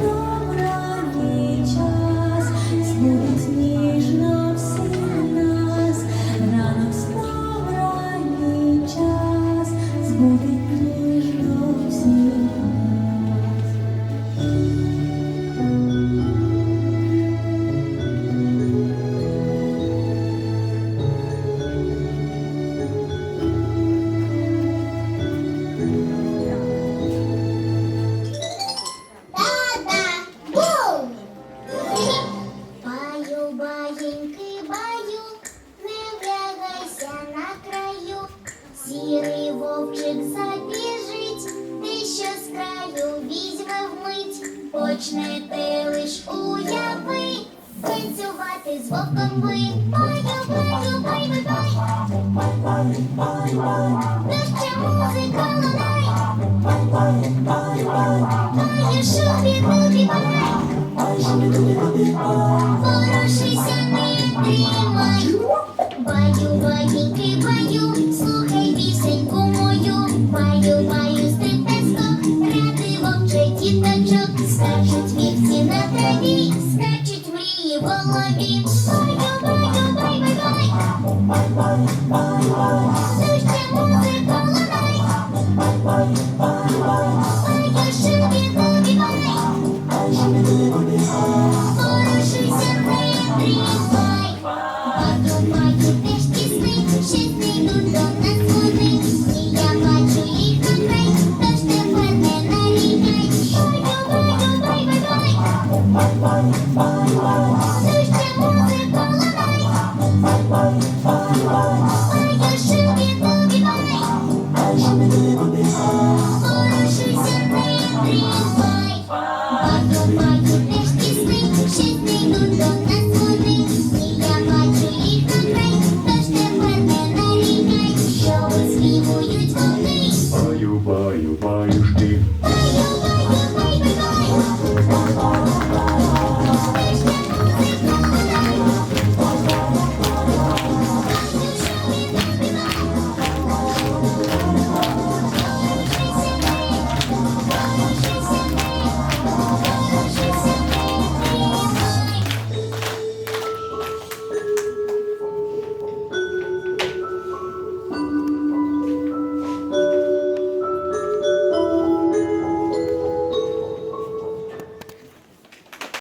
Lord. Сонячний ти лиш уяви, танцювати з вовком ви. Доща музика лунай, має шубі губі бай. Хороший сяний ти маю, баю, баю, баю. в голові. Ой, ой, ой, ой, Дужче музика лунай. Ой, душинки, бубі, бай. Порушуйся, прибрій, бай. Подумай, Баю, баю, баюшки.